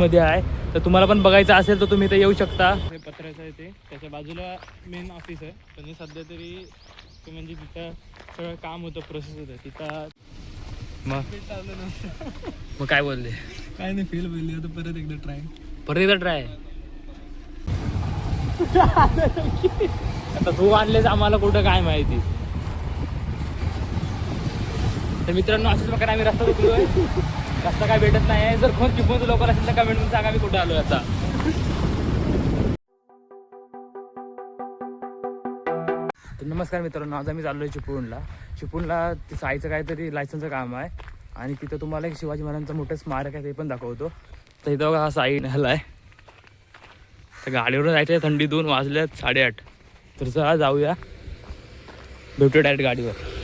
मध्ये आहे. तर तुम्हाला पण बघायचं असेल तर तुम्ही इथे येऊ शकता. हे पत्र्याचं आहे ते. त्याच्या बाजूला मेन ऑफिस आहे. पण सध्या तरी ते म्हणजे तिथं सगळं काम होतं प्रोसेस होतं. तिथं मग मग काय बोलले? काय नाही फेल बोलली. आता परत एकदा ट्राय परत एकदा ट्राय आता तू आणलेस आम्हाला कुठं काय माहिती. तर मित्रांनो अशाच प्रकारे आम्ही रस्ता रस्ता काय भेटत नाही आहे. जर कोण चिपवून लवकर असेल तर कमेंट भेटून सांगा मी कुठे आलो आता. तर नमस्कार मित्रांनो आज आम्ही चाललोय चिपळूणला. चिपळूणला तिचं साईचं काहीतरी लायसनचं काम आहे. आणि तिथं तुम्हाला एक शिवाजी महाराजांचं मोठं स्मारक आहे ते पण दाखवतो. तर इथं बघा हा साई ह्याला आहे तर गाडीवरून जायचं आहे थंडीतून वाजल्यात साडेआठ. तर चला जाऊया. भेटू डायरेक्ट गाडीवर.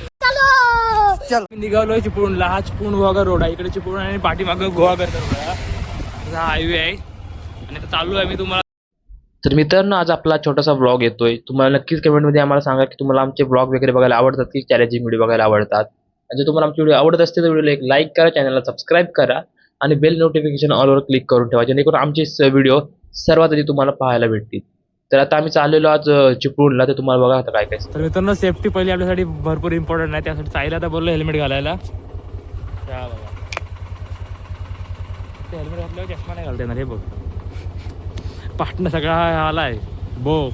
मी निघालोय चिपळूणला हा चिपळूण गोवागर रोड. आहे इकडे चिपळूण आणि पाठीमागं गोवागर रोड. आहे हा हायवे आहे. आणि आता चालू आहे मी तुम्हाला. तर मित्रांनो आज आपला छोटासा ब्लॉग येतोय. तुम्हाला नक्कीच कमेंटमध्ये आम्हाला सांगा की तुम्हाला आमचे ब्लॉग वगैरे बघायला आवडतात की चॅलेंजिंग व्हिडिओ बघायला आवडतात? आणि जर तुम्हाला आमचे व्हिडिओ आवडत असतील तर व्हिडिओला एक लाईक करा चॅनलला सबस्क्राईब करा आणि बेल नोटिफिकेशन ऑलवर क्लिक करून ठेवा जेणेकरून आमचे व्हिडिओ सर्वात आधी तुम्हाला पाहायला भेटतील. तर आता आम्ही चाललेलो आज चिपळूणला. तर तुम्हाला बघा आता काय काय तर मित्रांनो सेफ्टी पहिली आपल्यासाठी भरपूर इम्पॉर्टंट आहे. त्यासाठी साईला आता बोललो हेल्मेट घालायला. ते हेल्मेट घातल्यावर चष्मा नाही घालता येणार हे बघ. पाटणं सगळा आला आलाय. बो.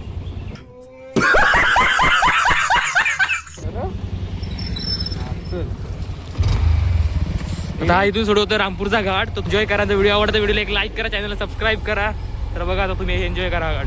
आता इथून सोडवतो रामपूरचा घाट. तो एन्जॉय करा. व्हिडिओ आवडता व्हिडिओला एक लाईक करा चॅनलला सबस्क्राईब करा. तर बघा आता तुम्ही एन्जॉय करा घाट.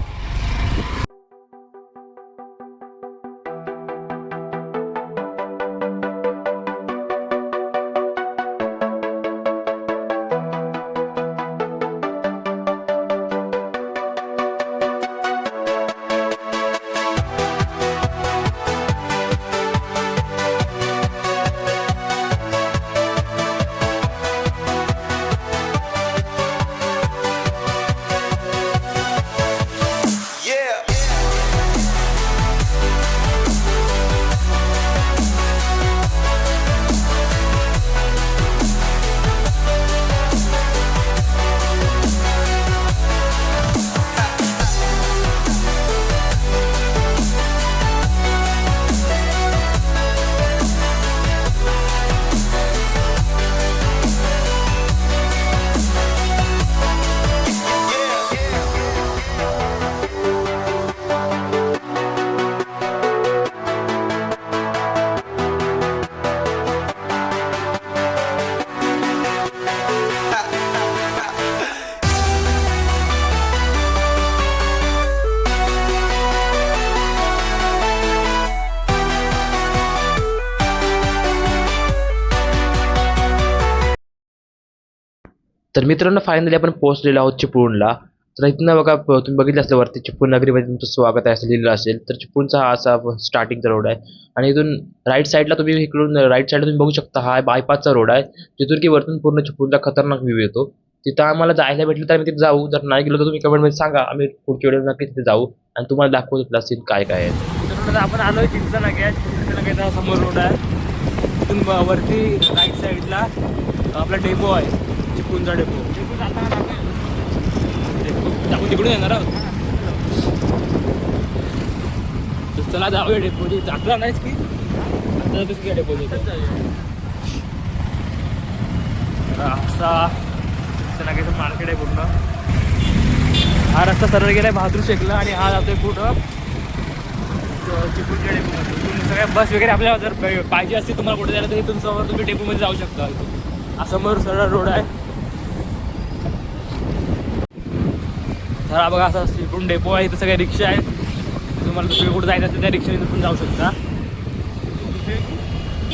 तर मित्रांनो फायनली आपण पोहोचलेलो आहोत चिपळूणला. तर इथनं बघा तुम्ही बघितलं असलं वरती चिपळूण नगरीमध्ये तुमचं स्वागत आहे असं लिहिलेलं असेल. तर चिपळूणचा हा असा स्टार्टिंगचा रोड आहे. आणि इथून राईट साईडला तुम्ही इकडून राईट साईडला तुम्ही बघू शकता हा बायपासचा रोड आहे. तिथून की वरतून पूर्ण चिपळूणचा खतरनाक व्ह्यू येतो. तिथं आम्हाला जायला भेटलं तर आम्ही तिथे जाऊ. जर नाही गेलो तर तुम्ही कमेंटमध्ये सांगा. आम्ही पुढच्या वेळेला नक्की तिथे जाऊ. आणि तुम्हाला दाखवू तिथला सीन काय काय आहे. आपण आलोय चिंचनाग्या चिंचनाग्याचा समोर रोड आहे. तिथून वरती राईट साईडला आपला डेपो आहे. चिपळूणचा डेपो आपण तिकडून येणार आहोत. तर चला जाऊया डेपो जातला नाहीच की? आता जातोस की डेपो असा चिंचनाग्याचं मार्केट आहे पूर्ण. हा रस्ता सरळ गेलाय बहादूर शेकला आणि हा जातोय कुठं? चिपळूणच्या डेपोमध्ये सगळ्या बस वगैरे आपल्याला जर पाहिजे असतील तुम्हाला कुठे जायला तर तुमच्यावर तुम्ही डेपोमध्ये जाऊ शकता. असं हा समोर सरळ रोड आहे. हा बघा असा इकडून डेपो आहे इथं सगळ्या रिक्षा आहेत. तुम्हाला दुसरीकडे कुठे जायचं असेल त्या रिक्षाने इथून जाऊ शकता.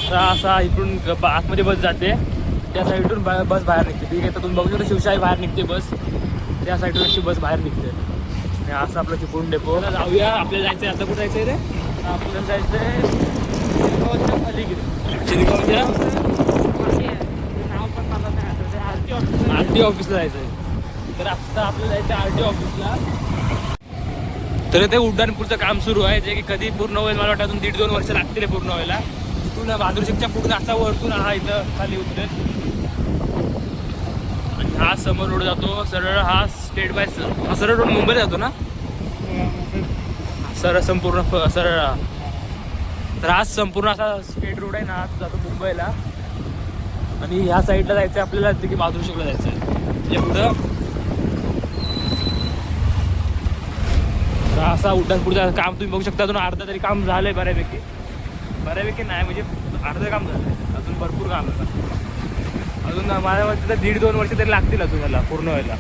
हा असा इकडून आतमध्ये बस जाते. त्या साईडून बा- बस बाहेर निघते. ठीक आहे तर तुम्ही बघू शकता शिवशाही बाहेर निघते बस. त्या साईडून अशी बस बाहेर निघते. आणि असं आपलं चिपळूण डेपो. जाऊया. आपल्याला जायचं आहे आता कुठं जायचं आहे रे आपल्याला जायचं आहे आर टी ऑफिसला. जायचं आहे तर आता आपल्याला जायचं आहे आर टी ऑफिसला. तर ते उड्डाणपूरचं काम सुरू आहे जे की कधी पूर्ण होईल मला वाटतं अजून दीड दोन वर्ष लागतील पूर्ण व्हायला. तिथून बहादूर शेखच्या असा वरतून हा इथं खाली उतरेल. आणि हा समोर रोड जातो सरळ हा स्टेट बाय हा सरळ रोड मुंबईला जातो ना? सरळ संपूर्ण सरळ तर हा संपूर्ण असा स्टेट रोड आहे ना जातो मुंबईला. आणि ह्या साईडला जायचं आहे आपल्याला की शेखला जायचं आहे. म्हणजे पुढं असा उड्डाण पुढचं काम तुम्ही बघू शकता. अजून अर्धा तरी काम झालंय बऱ्यापैकी. बऱ्यापैकी नाही म्हणजे अर्धं काम झालंय. अजून भरपूर काम आहे. अजून माझ्या मते तर दीड दोन वर्ष तरी लागतील अजून मला पूर्ण व्हायला.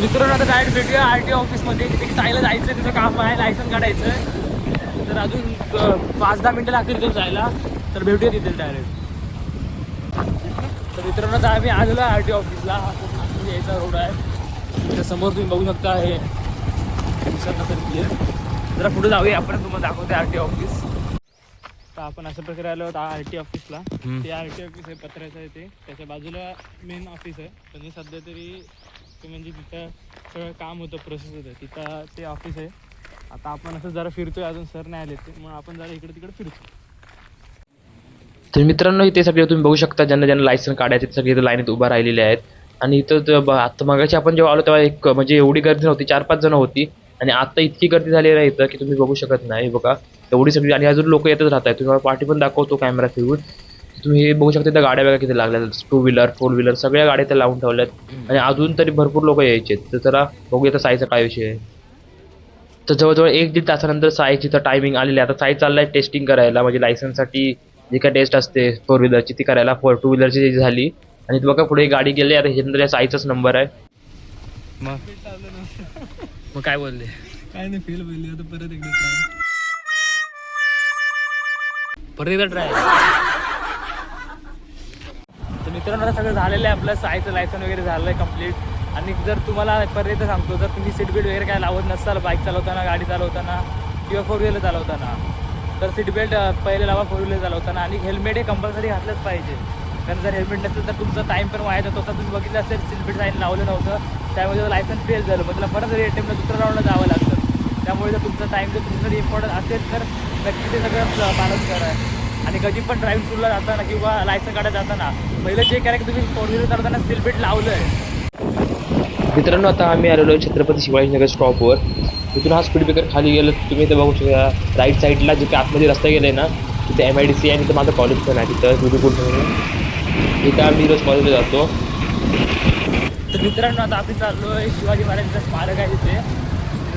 मित्रांनो आता डायरेक्ट भेटूया आर टी ऑफिसमध्ये. तिथे साईला जायचं तिचं काम आहे लायसन काढायचं आहे तर अजून पाच दहा मिनटं लागतील तिथे जायला. तर भेटूया तिथे डायरेक्ट तर मित्रांनो आता आम्ही आलेलो आहे आर टी ऑफिसला यायचा रोड आहे. त्या समोर तुम्ही बघू शकता हे. जरा पुढे जाऊया आपण तुम्हाला दाखवते आर टी ऑफिस तर आपण अशा प्रकारे आलो आहोत आर टी ऑफिसला. ते आर टी ऑफिस आहे पत्र्याचं आहे ते. त्याच्या बाजूला मेन ऑफिस आहे. पण सध्या तरी ते म्हणजे तिथं सगळं काम होतं प्रोसेस होतं. तिथं ते ऑफिस आहे. आता आपण असं जरा फिरतोय अजून सर नाही आले ते मग आपण जरा इकडे तिकडे फिरतो. तर मित्रांनो इथे सगळे तुम्ही बघू शकता ज्यांना ज्यांना लायसन काढायचे सगळे इथे लाईनीत उभा राहिलेले आहेत. आणि इथं त- आता मगाशी आपण जेव्हा आलो तेव्हा एक म्हणजे एवढी गर्दी नव्हती चार पाच जण होती. आणि आता इतकी गर्दी झालेली आहे इथं की तुम्ही बघू शकत नाही बघा. एवढी सगळी आणि अजून लोक येतच राहत आहेत तुम्हाला पाठी पण दाखवतो कॅमेरा फिरून तुम्ही हे बघू शकता त्या गाड्या बघा किती लागल्या टू व्हीलर फोर व्हीलर सगळ्या गाड्या त्या लावून ठेवल्यात. आणि अजून तरी भरपूर लोक यायचे तर जरा बघूया तर साईचा काय विषय आहे. तर जवळजवळ एक दीड तासानंतर साईची तर टायमिंग आलेली आहे. आता साई चाललाय टेस्टिंग करायला. म्हणजे लायसन्ससाठी जी काय टेस्ट असते फोर व्हीलरची ती करायला. फोर टू व्हीलरची जी झाली आणि बघा पुढे गाडी गेली आता हे नंतर या साईचाच नंबर आहे. मग? मग काय बोलले? काय नाही फेल पहिली आता परत एकदा ट्राय परत एकदा ट्राय तर मित्रांनो आता सगळं झालेलं आहे आपलं. सायचं लायसन वगैरे झालं आहे कंप्लीट आणि जर तुम्हाला परत एकदा सांगतो जर तुम्ही सीट बेल्ट वगैरे काय लावत नसाल बाईक चालवताना गाडी चालवताना किंवा फोर व्हीलर चालवताना तर सीट बेल्ट पहिले लावा फोर व्हीलर चालवताना. आणि हेल्मेट हे कंपल्सरी घातलंच पाहिजे. कारण जर हेल्मेट नसेल तर तुमचं टाईम पण वाया जातो. आता तुम्ही बघितलं असेल सीट साईन लावलं नव्हतं. त्यामुळे लायसन्स फेल झालं. मग त्याला परत एटीएमला दुसऱ्या राऊंडला जावं लागतं. त्यामुळे जर तुमचं टाईम जर तुमच्यासाठी इम्पॉर्टंट असेल तर नक्की ते सगळं पालन करा. आणि कधी पण ड्रायव्हिंग स्कूलला जाताना किंवा लायसन काढायला जाताना पहिलं चेक करा की तुम्ही फोर व्हीलर करताना सीट लावलं आहे मित्रांनो आता आम्ही आलेलो आहे छत्रपती शिवाजीनगर स्टॉपवर तिथून हा स्पीड ब्रेकर खाली गेलं. तुम्ही इथे बघू शकता राईट साईडला जिथे आतमध्ये रस्ता गेले ना तिथे एम आय डी सी आहे आणि तिथं माझं कॉलेज पण आहे. तिथं गुरुकुल म्हणून इथं आम्ही रोज कॉलेजला जातो. तर मित्रांनो आता आपण चाललो आहे शिवाजी महाराजांचं स्मारक आहे तिथे.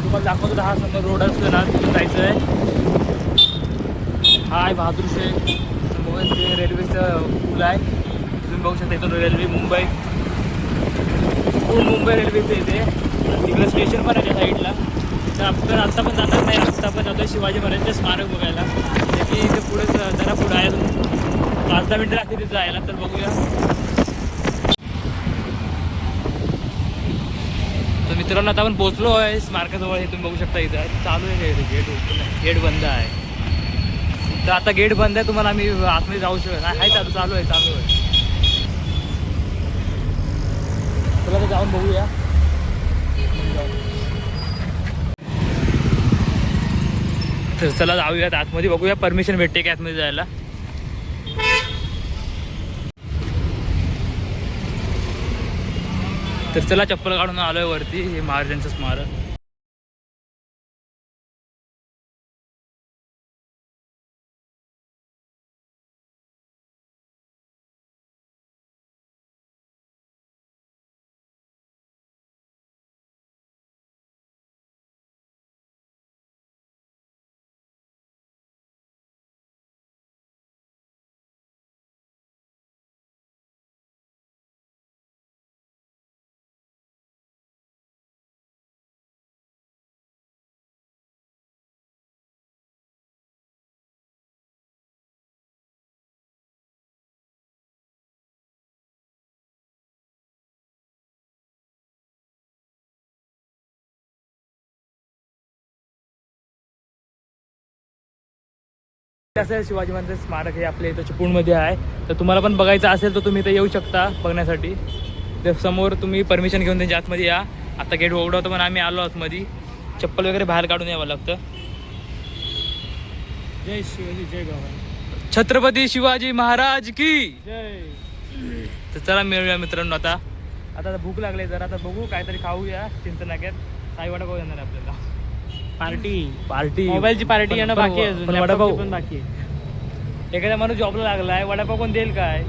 तुम्हाला दाखवतो हा समोर रोड असतो ना तिथे जायचं आहे हा आहे बहादूर शेख. समोर ते रेल्वेचं पूल आहे. तुम्ही बघू शकता इथून रेल्वे मुंबई. पूर्ण मुंबई रेल्वेचं येते तिकडं स्टेशन पण आहे त्या साईडला तर आपण आत्ता पण जाणार नाही आत्ता पण जातो शिवाजी महाराजांचं स्मारक बघायला. की इथे पुढे जरा पुढं आहे. पाच दहा मिनटं लागते तिथे जायला तर बघूया. तर मित्रांनो आता आपण पोहोचलो आहे स्मारकाजवळ हे तुम्ही बघू शकता इथं. चालू आहे गेट गेट ओपन आहे. गेट बंद आहे. तर आता गेट बंद आहे तुम्हाला आम्ही आतमध्ये जाऊ शकत नाही. आहे चालू चालू आहे चालू आहे. चला तर जाऊन बघूया. तर चला जाऊयात आतमध्ये बघूया परमिशन भेटते का आतमध्ये जायला. तर चला चप्पल काढून आलोय वरती हे महाराजांचं स्मारक. कसं आहे शिवाजी महाराज स्मारक हे आपल्या इथं चिपळूणमध्ये आहे. तर तुम्हाला पण बघायचं असेल तर तुम्ही इथं येऊ शकता बघण्यासाठी. तर समोर तुम्ही परमिशन घेऊन त्यांच्या आतमध्ये या. आता गेट उघडवतो पण आम्ही आलो आतमध्ये. चप्पल वगैरे बाहेर काढून यावं लागतं. जय शिवाजी जय गव्हाण. छत्रपती शिवाजी महाराज की! जय. तर चला मिळूया मित्रांनो आता. आता आता भूक लागली जरा. आता बघू काहीतरी खाऊया चिंचनाक्यात. साई वडापाव येणार आपल्याला. पार्टी. पार्टी. मोबाईलची पार्टी येणं बाकी आहे अजून वडापाव. पण बाकी आहे. एखादा माणूस जॉबला लागलाय वडापाव कोण देईल काय?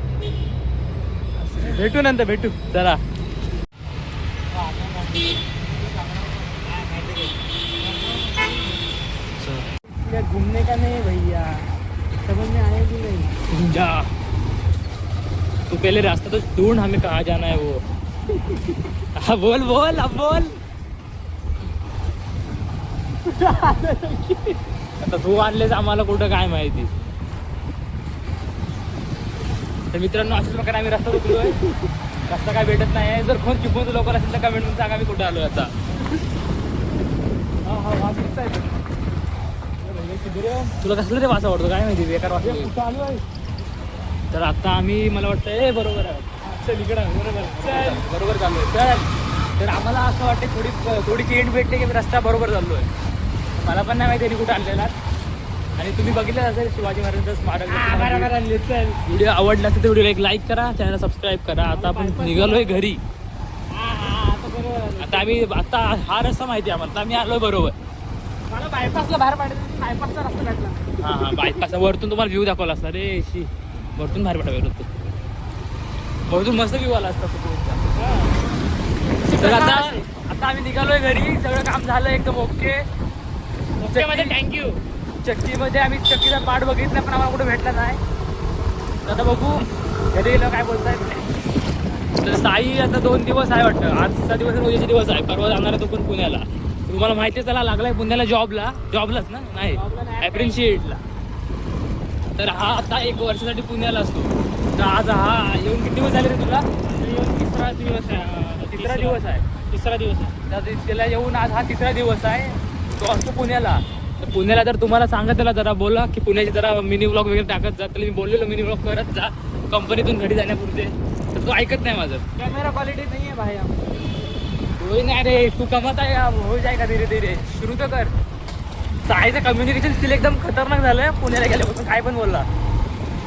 भेटू नंतर भेटू. चला. घूमने का नहीं भैया? समझ में आया कि नहीं? जा. तू पहले रास्ता तो ढूंढ हमें कहाँ जाना है वो? हाँ बोल बोल अब बोल. आता तू आणलेस आम्हाला कुठं काय माहिती? तर मित्रांनो अशाच प्रकारे आम्ही रस्ता रुकलोय रस्ता काय भेटत नाही आहे. जर कोण चुकून लवकर असेल तर कमेंट सांगा मी कुठे आलोय आता. तुला कसलं रे वास आवडतो? काय माहिती बेकार वास आहे. तर आता आम्ही मला वाटतं ए बरोबर आहे. चल इकडं बरोबर चल. बरोबर चल तर आम्हाला असं वाटतं थोडी थोडी केंट भेटते की मी रस्ता बरोबर चाललोय. मला पण नाही माहिती यांनी कुठं आणलेला आणि तुम्ही बघितलं असेल शिवाजी महाराजांचं स्मारक व्हिडिओ आवडला असेल तर व्हिडिओला एक लाईक करा चॅनल सबस्क्राईब करा. आता आपण निघालोय घरी. आता आम्ही आता हा रस्ता माहिती आहे आम्हाला. आम्ही आलोय बरोबर. मला बायपासला बाहेर पाडायचं बायपासचा रस्ता भेटला. हा हा बायपास वरतून तुम्हाला व्ह्यू दाखवला असता. रे शी. वरतून बाहेर होतं. वरतून मस्त व्ह्यू आला असता तर आता आता आम्ही निघालोय घरी. सगळं काम झालं एकदम ओके ओकेमध्ये थँक्यू चक्कीमध्ये आम्ही चक्कीचा पाठ बघितला पण आम्हाला कुठे भेटला नाही. आता बघू घरी गेलं काय बोलताय तर साई आता दोन दिवस आहे वाटतं. आजचा दिवस आणि उद्याचा दिवस आहे. परवा जाणार आहे तो पण पुण्याला. तुम्हाला माहिती त्याला लागलाय पुण्याला जॉबला जॉबलाच ना? नाही. ॲप्रेन्शिएटला तर हा आता एक वर्षासाठी पुण्याला असतो. तर आज हा येऊन किती दिवस झाले रे तुला? तिसरा दिवस आहे. तिसरा दिवस आहे. तिसरा दिवस आहे. त्याला येऊन आज हा तिसरा दिवस आहे. तो असतो पुण्याला. तर पुण्याला जर तुम्हाला सांगत त्याला जरा बोला की पुण्याची जरा मिनी ब्लॉग वगैरे टाकत जा. त्याला मी बोललेलो मिनी ब्लॉग करत जा. कंपनीतून घरी जाण्यापुरते. तर तो ऐकत नाही माझं. कॅमेरा क्वालिटी नाही आहे भाई होय नाही रे तू कमत आहे यार, हो जाय का धीरे धीरे. सुरू तर कर. साईचं कम्युनिकेशन स्किल एकदम खतरनाक झालंय. पुण्याला गेल्यापासून काय पण बोलला.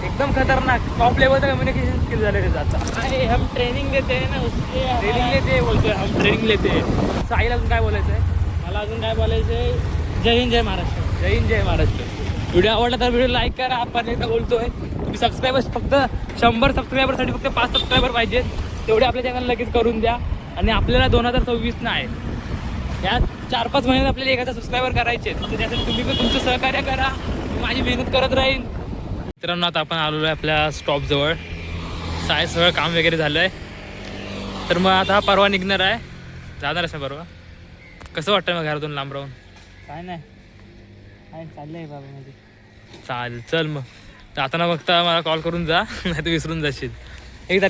एकदम खतरनाक. टॉप लेवलचं कम्युनिकेशन स्किल झालं रे आता अरे हम ट्रेनिंग देते हैं ना ट्रेनिंग लेते बोलतोय. हम ट्रेनिंग लेते. साईला अजून काय बोलायचं आहे मला अजून काय बोलायचं आहे जय हिंद जय महाराष्ट्र. जय हिंद जय महाराष्ट्र. व्हिडिओ आवडला तर व्हिडिओ लाईक करा आपण एकदा बोलतोय. तुम्ही सबस्क्रायबर्स फक्त शंभर सबस्क्रायबरसाठी फक्त पाच सबस्क्रायबर पाहिजेत तेवढे आपल्या चॅनल लगेच करून द्या. आणि आपल्याला दोन हजार सव्वीस नाही या चार पाच महिन्यात आपल्याला हजार सबस्क्रायबर करायचे आहेत. तर त्यासाठी तुम्ही पण तुमचं सहकार्य करा. माझी मेहनत करत राहीन. मित्रांनो आता आपण आलेलो आहे आपल्या स्टॉपजवळ साय सगळं काम वगैरे झालं आहे तर मग आता हा परवा निघणार आहे. जाणार आहे परवा? कसं वाटतं मग घरातून लांब राहून? काय नाही. काय चाललंय बाबा माझे चालेल चल मग. आता ना बघता मला कॉल करून जा नाही तर विसरून जाशील. एक तारखे